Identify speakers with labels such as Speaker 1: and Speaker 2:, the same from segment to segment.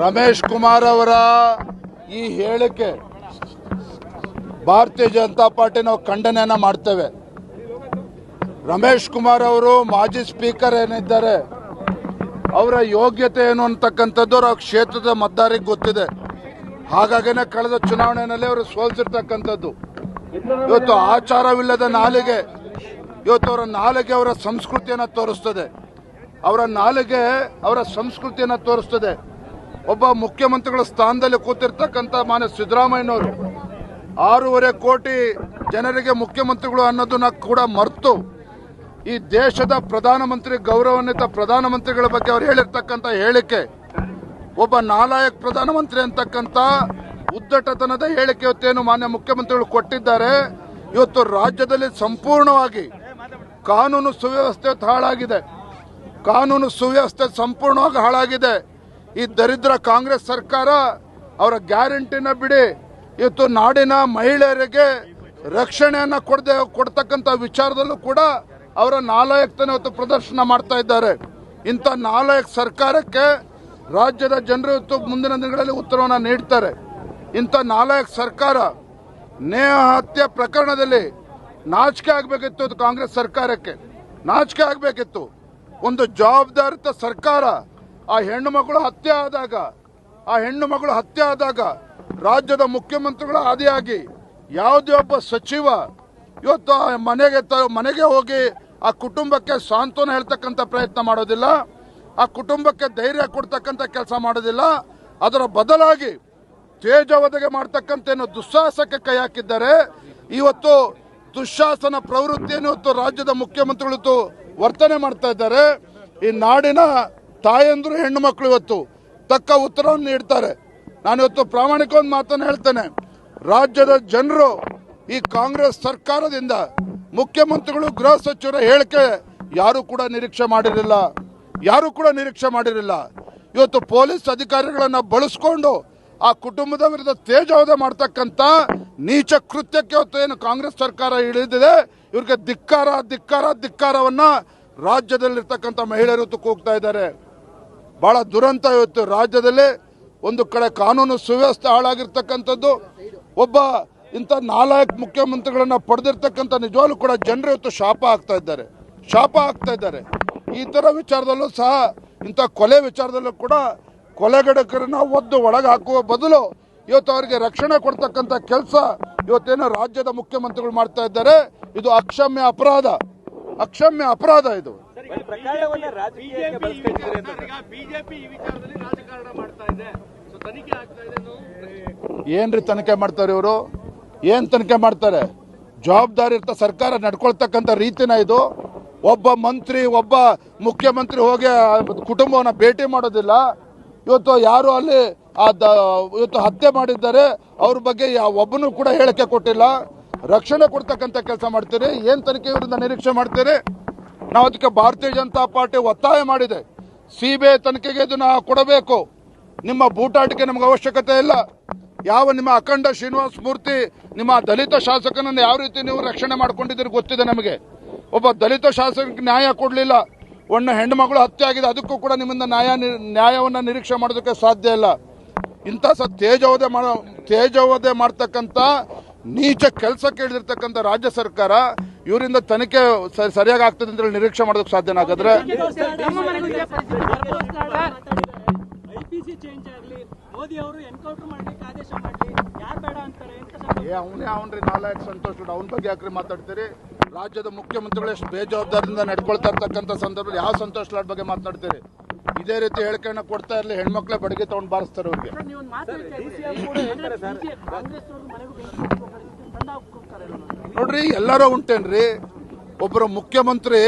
Speaker 1: ರಮೇಶ್ ಕುಮಾರ್ ಅವರು ಈ
Speaker 2: ಹೇಳಿಕೆ, ಭಾರತೀಯ ಜನತಾ ಪಾರ್ಟಿ ನಾವು ಖಂಡನೆಯನ್ನ ಮಾಡ್ತೇವೆ. ರಮೇಶ್ ಕುಮಾರ್ ಅವರು ಮಾಜಿ ಸ್ಪೀಕರ್ ಏನಿದ್ದಾರೆ, ಅವರ ಯೋಗ್ಯತೆ ಏನು ಅಂತಕ್ಕಂಥದ್ದು ಅವರ ಕ್ಷೇತ್ರದ ಮತದಾರಿಗೆ ಗೊತ್ತಿದೆ. ಹಾಗಾಗಿನೇ ಕಳೆದ ಚುನಾವಣೆಯಲ್ಲಿ ಅವರು ಸೋಲ್ಸಿರ್ತಕ್ಕಂಥದ್ದು. ಇವತ್ತು ಆಚಾರವಿಲ್ಲದ ನಾಲಿಗೆ ಇವತ್ತು ಅವರ ನಾಲಿಗೆ ಅವರ ಸಂಸ್ಕೃತಿಯನ್ನು ತೋರಿಸ್ತದೆ. ಅವರ ನಾಲಿಗೆ ಅವರ ಸಂಸ್ಕೃತಿಯನ್ನು ತೋರಿಸ್ತದೆ. ಒಬ್ಬ ಮುಖ್ಯಮಂತ್ರಿಗಳ ಸ್ಥಾನದಲ್ಲಿ ಕೂತಿರ್ತಕ್ಕಂಥ ಮಾನ್ಯ ಸಿದ್ದರಾಮಯ್ಯನವರು ಆರೂವರೆ ಕೋಟಿ ಜನರಿಗೆ ಮುಖ್ಯಮಂತ್ರಿಗಳು ಅನ್ನೋದನ್ನ ಕೂಡ ಮರೆತು ಈ ದೇಶದ ಪ್ರಧಾನಮಂತ್ರಿ ಗೌರವಾನ್ವಿತ ಪ್ರಧಾನಮಂತ್ರಿಗಳ ಬಗ್ಗೆ ಅವರು ಹೇಳಿರ್ತಕ್ಕಂಥ ಹೇಳಿಕೆ ಒಬ್ಬ ನಾಲಾಯಕ್ ಪ್ರಧಾನಮಂತ್ರಿ ಅಂತಕ್ಕಂಥ ಉದ್ದಟತನದ ಹೇಳಿಕೆ ಇವತ್ತೇನು ಮಾನ್ಯ ಮುಖ್ಯಮಂತ್ರಿಗಳು ಕೊಟ್ಟಿದ್ದಾರೆ. ಇವತ್ತು ರಾಜ್ಯದಲ್ಲಿ ಸಂಪೂರ್ಣವಾಗಿ ಕಾನೂನು ಸುವ್ಯವಸ್ಥೆ ಹಾಳಾಗಿದೆ. ಕಾನೂನು ಸುವ್ಯವಸ್ಥೆ ಸಂಪೂರ್ಣವಾಗಿ ಹಾಳಾಗಿದೆ. ಈ ದರಿದ್ರ ಕಾಂಗ್ರೆಸ್ ಸರ್ಕಾರ ಅವರ ಗ್ಯಾರಂಟಿನ ಬಿಡಿ ಇವತ್ತು ನಾಡಿನ ಮಹಿಳೆಯರಿಗೆ ರಕ್ಷಣೆಯನ್ನ ಕೊಡದೆ ಕೊಡ್ತಕ್ಕಂಥ ವಿಚಾರದಲ್ಲೂ ಕೂಡ ಅವರ ನಾಲಾಯಕ್ತನ ಇವತ್ತು ಪ್ರದರ್ಶನ ಮಾಡ್ತಾ ಇದ್ದಾರೆ. ಇಂಥ ನಾಲಾಯಕ್ ಸರ್ಕಾರಕ್ಕೆ ರಾಜ್ಯದ ಜನರು ಮುಂದಿನ ದಿನಗಳಲ್ಲಿ ಉತ್ತರವನ್ನು ನೀಡ್ತಾರೆ. ಇಂಥ ನಾಲ್ಕು ಸರ್ಕಾರ ನೇಹ ಹತ್ಯೆ ಪ್ರಕರಣದಲ್ಲಿ ನಾಚಿಕೆ ಆಗಬೇಕಿತ್ತು ಅದು ಕಾಂಗ್ರೆಸ್ ಸರ್ಕಾರಕ್ಕೆ. ನಾಚಿಕೆ ಆಗಬೇಕಿತ್ತು. ಒಂದು ಜವಾಬ್ದಾರಿತ ಸರ್ಕಾರ ಆ ಹೆಣ್ಣು ಮಗಳು ಹತ್ಯೆ ಆದಾಗ, ಆ ಹೆಣ್ಣು ಮಗಳು ಹತ್ಯೆ ಆದಾಗ ರಾಜ್ಯದ ಮುಖ್ಯಮಂತ್ರಿಗಳ ಆದಿಯಾಗಿ ಯಾವುದೇ ಒಬ್ಬ ಸಚಿವ ಇವತ್ತು ಮನೆಗೆ ಮನೆಗೆ ಹೋಗಿ ಆ ಕುಟುಂಬಕ್ಕೆ ಸಾಂತ್ವನ ಹೇಳ್ತಕ್ಕಂಥ ಪ್ರಯತ್ನ ಮಾಡೋದಿಲ್ಲ. ಆ ಕುಟುಂಬಕ್ಕೆ ಧೈರ್ಯ ಕೊಡ್ತಕ್ಕಂಥ ಕೆಲಸ ಮಾಡೋದಿಲ್ಲ. ಅದರ ಬದಲಾಗಿ ತೇಜವಧೆಗೆ ಮಾಡ್ತಕ್ಕಂಥ ಏನು ದುಸ್ಸಾಹಸಕ್ಕೆ ಕೈ ಹಾಕಿದ್ದಾರೆ. ಇವತ್ತು ದುಶ್ಶಾಸನ ಪ್ರವೃತ್ತಿಯನ್ನು ಇವತ್ತು ರಾಜ್ಯದ ಮುಖ್ಯಮಂತ್ರಿಗಳು ವರ್ತನೆ ಮಾಡ್ತಾ ಇದ್ದಾರೆ. ಈ ನಾಡಿನ ತಾಯಂದ್ರು ಹೆಣ್ಣು ಮಕ್ಕಳು ಇವತ್ತು ತಕ್ಕ ಉತ್ತರವನ್ನು ನೀಡ್ತಾರೆ. ನಾನು ಇವತ್ತು ಪ್ರಾಮಾಣಿಕ ಒಂದು ಮಾತನ್ನು ಹೇಳ್ತೇನೆ. ರಾಜ್ಯದ ಜನರು ಈ ಕಾಂಗ್ರೆಸ್ ಸರ್ಕಾರದಿಂದ ಮುಖ್ಯಮಂತ್ರಿಗಳು, ಗೃಹ ಸಚಿವರ ಹೇಳಿಕೆ ಯಾರು ಕೂಡ ನಿರೀಕ್ಷೆ ಮಾಡಿರಲಿಲ್ಲ. ಯಾರು ಕೂಡ ನಿರೀಕ್ಷೆ ಮಾಡಿರಲಿಲ್ಲ. ಇವತ್ತು ಪೊಲೀಸ್ ಅಧಿಕಾರಿಗಳನ್ನ ಬಳಸ್ಕೊಂಡು ಆ ಕುಟುಂಬದ ವಿರುದ್ಧ ತೇಜವಧೆ ಮಾಡ್ತಕ್ಕಂಥ ನೀಚ ಕೃತ್ಯಕ್ಕೆ ಇವತ್ತು ಏನು ಕಾಂಗ್ರೆಸ್ ಸರ್ಕಾರ ಇಳಿದಿದೆ. ಇವ್ರಿಗೆ ಧಿಕ್ಕಾರ ಧಿಕ್ಕಾರ, ಧಿಕ್ಕಾರವನ್ನ ರಾಜ್ಯದಲ್ಲಿರ್ತಕ್ಕಂಥ ಮಹಿಳೆಯರು ಇವತ್ತು ಕೂಗ್ತಾ ಇದ್ದಾರೆ. ಬಹಳ ದುರಂತ ಇವತ್ತು ರಾಜ್ಯದಲ್ಲಿ. ಒಂದು ಕಡೆ ಕಾನೂನು ಸುವ್ಯವಸ್ಥೆ ಹಾಳಾಗಿರ್ತಕ್ಕಂಥದ್ದು. ಒಬ್ಬ ಇಂಥ ನಾಲ್ಕು ಮುಖ್ಯಮಂತ್ರಿಗಳನ್ನ ಪಡೆದಿರ್ತಕ್ಕಂಥ ನಿಜವಾಗ್ಲೂ ಕೂಡ ಜನರು ಇವತ್ತು ಶಾಪ ಆಗ್ತಾ ಇದ್ದಾರೆ. ಶಾಪ ಆಗ್ತಾ ಇದ್ದಾರೆ. ಈ ಥರ ವಿಚಾರದಲ್ಲೂ ಸಹ ಇಂಥ ಕೊಲೆ ವಿಚಾರದಲ್ಲೂ ಕೂಡ ಕೊಲೆಗಡಕರನ್ನ ಒದ್ದು ಒಳಗೆ ಹಾಕುವ ಬದಲು ಇವತ್ತು ಅವರಿಗೆ ರಕ್ಷಣೆ ಕೊಡ್ತಕ್ಕಂಥ ಕೆಲಸ ಇವತ್ತೇನು ರಾಜ್ಯದ ಮುಖ್ಯಮಂತ್ರಿಗಳು ಮಾಡ್ತಾ ಇದ್ದಾರೆ. ಇದು ಅಕ್ಷಮ್ಯ ಅಪರಾಧ. ಅಕ್ಷಮ್ಯ ಅಪರಾಧ ಇದು.
Speaker 3: ಪ್ರಕರಣವನ್ನ ರಾಜಕೀಯಕ್ಕೆ ಬಳಸ್ಕೊಳ್ತೀರಿ ಅಂತ
Speaker 4: ಬಿಜೆಪಿ ಈ ವಿಚಾರದಲ್ಲಿ ರಾಜಕಾರಣ ಮಾಡ್ತಾ ಇದೆ. ಸೊ ತನಿಖೆ ಆಗ್ತಾ ಇದೆ ಅನ್ನೋ ಪ್ರಶ್ನೆ.
Speaker 2: ಏನ್ರಿ ತನಿಖೆ ಮಾಡ್ತಾರೆ ಇವರು? ಏನ್ ತನಿಖೆ ಮಾಡ್ತಾರೆ? ಜವಾಬ್ದಾರಿ ಇರ್ತ ಸರ್ಕಾರ ನಡ್ಕೊಳ್ತಕ್ಕಂಥ ರೀತಿನ ಇದು. ಒಬ್ಬ ಮಂತ್ರಿ, ಒಬ್ಬ ಮುಖ್ಯಮಂತ್ರಿ ಹೋಗಿ ಕುಟುಂಬವನ್ನು ಭೇಟಿ ಮಾಡೋದಿಲ್ಲ. ಇವತ್ತು ಯಾರು ಅಲ್ಲಿ ಇವತ್ತು ಹತ್ಯೆ ಮಾಡಿದ್ದಾರೆ, ಅವ್ರ ಬಗ್ಗೆ ಒಬ್ಬನು ಕೂಡ ಹೇಳಿಕೆ ಕೊಟ್ಟಿಲ್ಲ. ರಕ್ಷಣೆ ಕೊಡ್ತಕ್ಕಂಥ ಕೆಲಸ ಮಾಡ್ತೀರಿ, ಏನು ತನಿಖೆ ಇವರಿಂದ ನಿರೀಕ್ಷೆ ಮಾಡ್ತೀರಿ? ನಾವು ಅದಕ್ಕೆ ಭಾರತೀಯ ಜನತಾ ಪಾರ್ಟಿ ಒತ್ತಾಯ ಮಾಡಿದೆ. ಸಿ ಬಿ ಐ ತನಿಖೆಗೆ ಇದನ್ನು ಕೊಡಬೇಕು. ನಿಮ್ಮ ಬೂಟಾಟಿಕೆ ನಮಗೆ ಅವಶ್ಯಕತೆ ಇಲ್ಲ. ಯಾವ ನಿಮ್ಮ ಅಖಂಡ ಶ್ರೀನಿವಾಸ ಮೂರ್ತಿ, ನಿಮ್ಮ ದಲಿತ ಶಾಸಕನನ್ನು ಯಾವ ರೀತಿ ನೀವು ರಕ್ಷಣೆ ಮಾಡ್ಕೊಂಡಿದ್ದೀರಿ ಗೊತ್ತಿದೆ ನಮಗೆ. ಒಬ್ಬ ದಲಿತ ಶಾಸಕ ನ್ಯಾಯ ಕೊಡಲಿಲ್ಲ. ಒಣ್ಣ ಹೆಣ್ಣು ಮಗಳು ಹತ್ಯೆ ಆಗಿದೆ ಅದಕ್ಕೂ ಕೂಡ ನಿಮ್ಮಿಂದ ನ್ಯಾಯ ನ್ಯಾಯವನ್ನು ನಿರೀಕ್ಷೆ ಮಾಡೋದಕ್ಕೆ ಸಾಧ್ಯ ಇಲ್ಲ. ಇಂಥ ಸ ತೇಜವಧೆ ಮಾಡ ತೇಜವಧೆ ಮಾಡ್ತಕ್ಕಂಥ ನೀಚ ಕೆಲಸಕ್ಕೆ ಹಿಡಿದಿರ್ತಕ್ಕಂಥ ರಾಜ್ಯ ಸರ್ಕಾರ ಇವರಿಂದ ತನಿಖೆ ಸರಿಯಾಗಿ ಆಗ್ತದೆ ಅಂತ ಹೇಳಿ ನಿರೀಕ್ಷೆ ಮಾಡೋದಕ್ಕೆ ಸಾಧ್ಯನ ಹಾಗಾದ್ರೆ ಅವನೇ ಅವನ್ರಿ ನಾಲ್ಕು ಸಂತೋಷ್ ಅವನ ಬಗ್ಗೆ ಯಾಕ್ರಿ ಮಾತಾಡ್ತೀರಿ? ರಾಜ್ಯದ ಮುಖ್ಯಮಂತ್ರಿಗಳು ಎಷ್ಟು ಬೇಜವಾಬ್ದಾರಿಯಿಂದ ನಡ್ಕೊಳ್ತಾ ಇರ್ತಕ್ಕಂಥ ಸಂದರ್ಭದಲ್ಲಿ ಯಾವ ಸಂತೋಷ್ ಲಾಡ್ ಬಗ್ಗೆ ಮಾತನಾಡ್ತೀರಿ? ಇದೇ ರೀತಿ ಹೇಳಿಕೆಯನ್ನ ಕೊಡ್ತಾ ಇರಲಿ ಹೆಣ್ಮಕ್ಳೇ ಬಡಗಿ ತಗೊಂಡು ಬಾರಿಸ್ತಾರೆ ಅವ್ರಿಗೆ. ನೋಡ್ರಿ ಎಲ್ಲರೂ ಉಂಟೇನ್ರಿ. ಒಬ್ಬರು ಮುಖ್ಯಮಂತ್ರಿ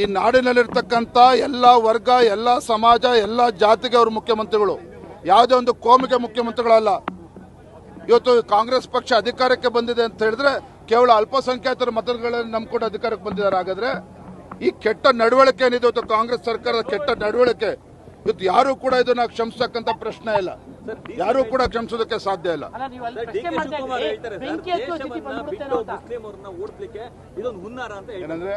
Speaker 2: ಈ ನಾಡಿನಲ್ಲಿರ್ತಕ್ಕಂಥ ಎಲ್ಲ ವರ್ಗ ಎಲ್ಲ ಸಮಾಜ ಎಲ್ಲ ಜಾತಿಗೆ ಅವರು ಮುಖ್ಯಮಂತ್ರಿಗಳು. ಯಾವುದೇ ಒಂದು ಕೋಮಿಗೆ ಮುಖ್ಯಮಂತ್ರಿಗಳಲ್ಲ. ಇವತ್ತು ಕಾಂಗ್ರೆಸ್ ಪಕ್ಷ ಅಧಿಕಾರಕ್ಕೆ ಬಂದಿದೆ ಅಂತ ಹೇಳಿದ್ರೆ ಕೇವಲ ಅಲ್ಪಸಂಖ್ಯಾತರ ಮತಗಳನ್ನು ನಂಬಿಕೊಂಡು ಅಧಿಕಾರಕ್ಕೆ ಬಂದಿದ್ದಾರೆ. ಹಾಗಾದ್ರೆ ಈ ಕೆಟ್ಟ ನಡವಳಿಕೆ ಏನಿದೆ ಇವತ್ತು ಕಾಂಗ್ರೆಸ್ ಸರ್ಕಾರದ ಕೆಟ್ಟ ನಡವಳಿಕೆ? ಇವತ್ತು ಯಾರು ಕೂಡ ಇದನ್ನ ಕ್ಷಮಿಸತಕ್ಕಂತ ಪ್ರಶ್ನೆ ಇಲ್ಲ. ಯಾರು ಕೂಡ ಕ್ಷಮಿಸೋದಕ್ಕೆ ಸಾಧ್ಯ ಇಲ್ಲ. ಏನಂದ್ರೆ?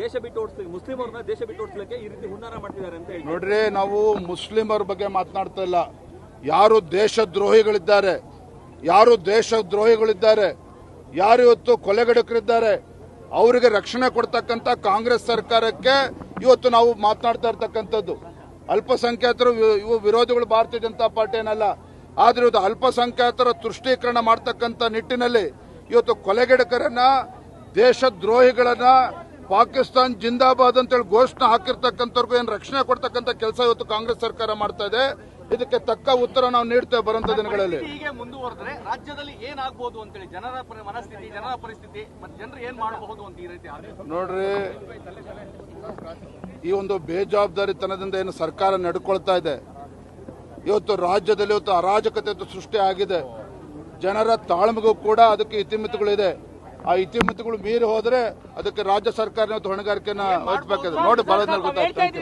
Speaker 3: ದೇಶ ಬಿಟ್ಟು ಓಡಿಸ್ಲಿಕ್ಕೆ ಮುಸ್ಲಿಮರನ್ನ ದೇಶ ಬಿಟ್ಟು ಓಡಿಸ್ಲಿಕ್ಕೆ ಈ ರೀತಿ ಹುನ್ನಾರ ಮಾಡ್ತಿದ್ದಾರೆ ಅಂತ
Speaker 2: ನೋಡ್ರಿ ನಾವು ಮುಸ್ಲಿಮರ ಬಗ್ಗೆ ಮಾತನಾಡ್ತಾ ಇಲ್ಲ. ಯಾರು ದೇಶದ್ರೋಹಿಗಳಿದ್ದಾರೆ? ಯಾರು ದೇಶದ್ರೋಹಿಗಳಿದ್ದಾರೆ? ಯಾರು ಇವತ್ತು ಕೊಲೆಗಡಕರಿದ್ದಾರೆ? ಅವರಿಗೆ ರಕ್ಷಣೆ ಕೊಡ್ತಕ್ಕಂಥ ಕಾಂಗ್ರೆಸ್ ಸರ್ಕಾರಕ್ಕೆ ಇವತ್ತು ನಾವು ಮಾತನಾಡ್ತಾ ಇರ್ತಕ್ಕಂಥದ್ದು. ಅಲ್ಪಸಂಖ್ಯಾತರು ಇವು- ವಿರೋಧಿಗಳು ಭಾರತೀಯ ಜನತಾ ಪಾರ್ಟಿ ಏನಲ್ಲ, ಆದ್ರೆ ಇವತ್ತು ಅಲ್ಪಸಂಖ್ಯಾತರ ತುಷ್ಟೀಕರಣ ಮಾಡ್ತಕ್ಕಂಥ ನಿಟ್ಟಿನಲ್ಲಿ ಇವತ್ತು ಕೊಲೆಗಡಕರನ್ನ, ದೇಶದ್ರೋಹಿಗಳನ್ನ, ಪಾಕಿಸ್ತಾನ್ ಜಿಂದಾಬಾದ್ ಅಂತೇಳಿ ಘೋಷಣೆ ಹಾಕಿರ್ತಕ್ಕಂಥವ್ರಿಗೂ ಏನು ರಕ್ಷಣೆ ಕೊಡ್ತಕ್ಕಂಥ ಕೆಲಸ ಇವತ್ತು ಕಾಂಗ್ರೆಸ್ ಸರ್ಕಾರ ಮಾಡ್ತಾ ಇದೆ? ಇದಕ್ಕೆ ತಕ್ಕ ಉತ್ತರ ನಾವು ನೀಡ್ತೇವೆ ಬರುವಂತ ದಿನಗಳಲ್ಲಿ.
Speaker 4: ಹೀಗೆ ಮುಂದುವರೆದ್ರೆ ರಾಜ್ಯದಲ್ಲಿ ಏನಾಗಬಹುದು ಅಂತೇಳಿ ಜನರ ಮನಸ್ಥಿತಿ ಜನರ ಪರಿಸ್ಥಿತಿ ಮತ್ತೆ ಜನರು ಏನ್ ಮಾಡಬಹುದು ಅಂತ ಈ ರೀತಿ
Speaker 2: ನೋಡ್ರಿ ಈ ಒಂದು ಬೇಜವಾಬ್ದಾರಿತನದಿಂದ ಏನು ಸರ್ಕಾರ ನಡ್ಕೊಳ್ತಾ ಇದೆ. ಇವತ್ತು ರಾಜ್ಯದಲ್ಲಿ ಇವತ್ತು ಅರಾಜಕತೆ ಸೃಷ್ಟಿ ಆಗಿದೆ. ಜನರ ತಾಳ್ಮೆಗೂ ಕೂಡ ಅದಕ್ಕೆ ಇತಿಮಿತಿಗಳಿದೆ. ಆ ಇತಿಮಿತಿಗಳು ಮೀರಿ ಹೋದ್ರೆ ಅದಕ್ಕೆ ರಾಜ್ಯ ಸರ್ಕಾರ ಇವತ್ತು ಹೊಣೆಗಾರಿಕೆನ ವಹಿಸಬೇಕಾಗಿದೆ ನೋಡಿ
Speaker 1: ಬರೋದ್ರಲ್ಲಿ
Speaker 2: ಗೊತ್ತಾಗ್ತದೆ